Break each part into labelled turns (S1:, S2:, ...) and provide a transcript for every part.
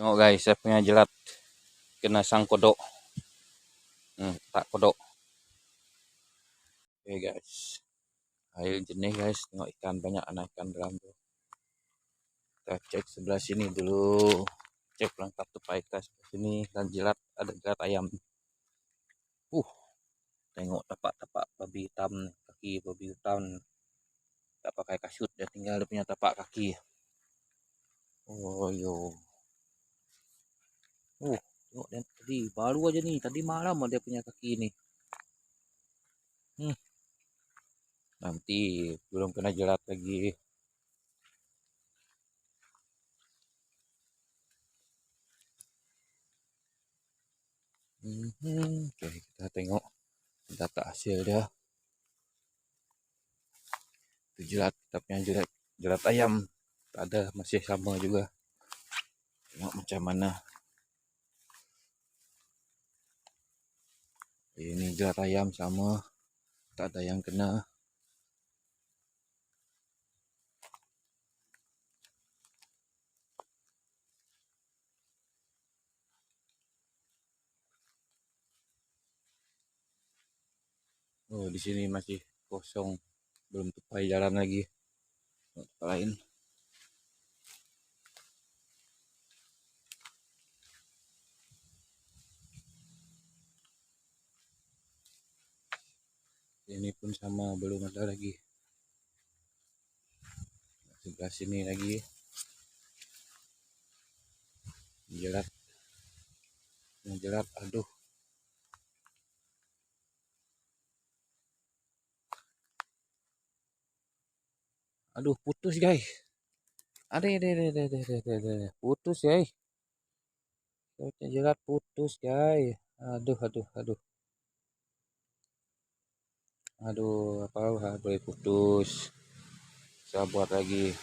S1: Tengok guys, saya punya jelat kena sang kodok. Hmm, tak kodok. Oke guys. Air jernih guys, tengok ikan banyak anak ikan dalam tuh. Kita cek sebelah sini dulu. Cek lengkap tupai kita sebelah sini dan jelat ada jelat ayam. Uh, tengok tapak-tapak babi hitam, kaki babi hitam. Tak pakai kasut, dia tinggal dia punya tapak kaki. Oh yo. Uh, tengok dan tadi baru aja nih, tadi malam dia punya kaki ini. Hmm. Nanti belum kena jerat lagi. Hmm, oke kita tengok data hasil dia. Itu jerat, kita punya jerat, jerat ayam. Ada, masih sama juga. Tengok macam mana. Ini jerat ayam sama. Tak ada yang kena. Oh, di sini masih kosong. Belum tupai jalan lagi. Lain. Ini pun sama, belum ada lagi. Sebelah sini lagi. Jerat. Jerat, aduh. Aduh, putus guys. Ada, ada, ada, ada, ada. Putus guys. Jerat putus guys. Aduh, aduh, aduh. Aduh, apa boleh putus. Saya buat lagi.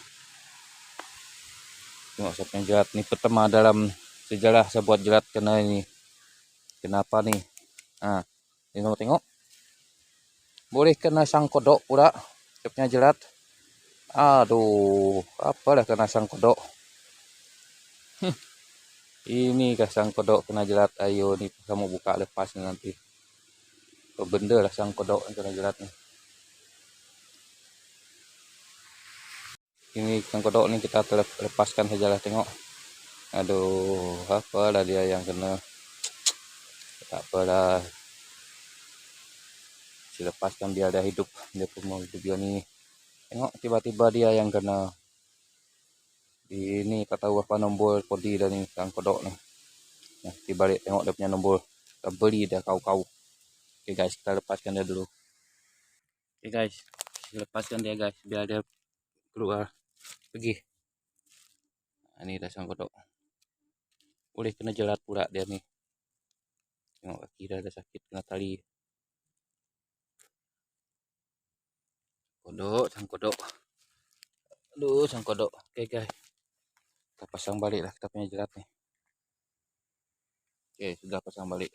S1: Saya punya jerat ni pertama dalam sejarah saya buat jerat kena ini. Kenapa nih? Ah, tengok tengok. Boleh kena sang kodok pula. Punya jerat. Aduh, apalah kena sang kodok. Ini kah sang kodok kena jelat. Ayo nih kamu buka lepas nanti. Apa benda lah sang kodok jelat nih. Ini sang kodok nih kita lepaskan saja lah tengok. Aduh, apalah dia yang kena. Tak apalah. Silepaskan biar dia hidup. Dia pun mau hidup dia nih. Tengok tiba-tiba dia yang kena. Ini tak tahu apa nombor kodi dah ni sang kodok ni. Nah, balik tengok dia punya nombor. Kita beli dia kau-kau. Okay guys, kita lepaskan dia dulu. Okay guys, lepaskan dia guys biar dia keluar pergi. Nah, ini dah sang kodok. Boleh kena jelat pula dia ni. Tengok kaki dah ada sakit kena tali. kodok sang kodok aduh sang kodok oke guys kita pasang balik lah kita punya jerat nih oke sudah pasang balik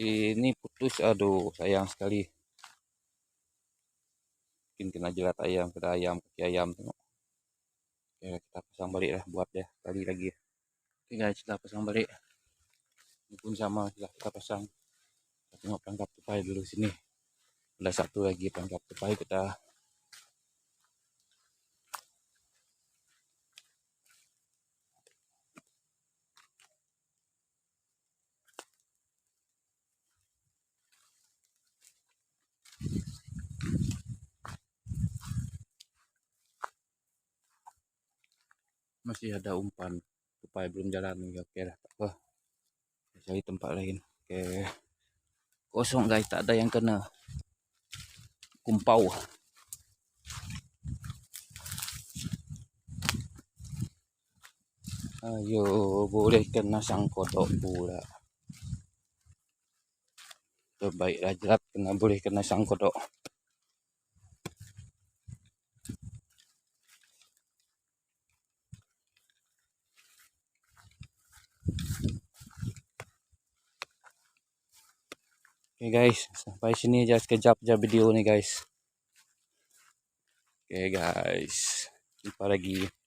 S1: ini putus aduh sayang sekali. Mungkin kena jerat ayam kena ayam kaki ayam tengok. Okay, kita pasang balik lah buat ya kali lagi. Oke guys sudah pasang balik. Ini pun sama sudah kita pasang. Kita tengok perangkap tupai dulu sini. Ada satu lagi perangkap tupai kita masih ada umpan supaya belum jalan nih oke lah tak apa. Cari tempat lain. Oke. Kosong guys. Tak ada yang kena kumpau. Ayo boleh kena sang kodok pula terbaiklah jerat kena boleh kena sang kodok Oke okay guys, sampai sini aja sekejap aja video nih guys. Oke okay guys, jumpa lagi.